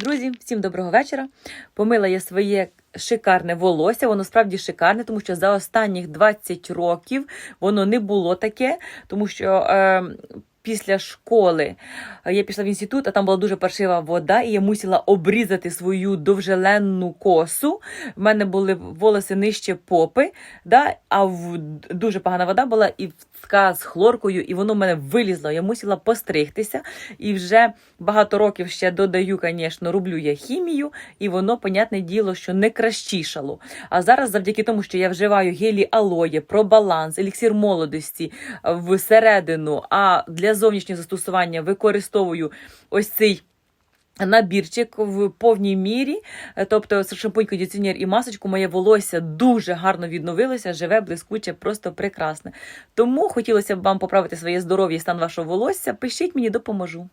Друзі, всім доброго вечора. Помила я своє шикарне волосся. Воно справді шикарне, тому що за останніх 20 років воно не було таке, тому що. Е, Після школи я пішла в інститут, а там була дуже паршива вода, і я мусила обрізати свою довжеленну косу. В мене були волоси нижче попи, да? а в дуже погана вода була і така з хлоркою, і воно в мене вилізло. Я мусила постригтися. І вже багато років ще додаю, звісно, роблю я хімію, і воно, понятне діло, що не кращішало. А зараз, завдяки тому, що я вживаю гелі алоє, пробаланс, еліксір молодості всередину, а для зовнішнього застосування використовую ось цей. Набірчик в повній мірі, тобто шампунь, кондиціонер і масочку, моє волосся дуже гарно відновилося, живе, блискуче, просто прекрасне. Тому хотілося б вам поправити своє здоров'я і стан вашого волосся. Пишіть мені, допоможу.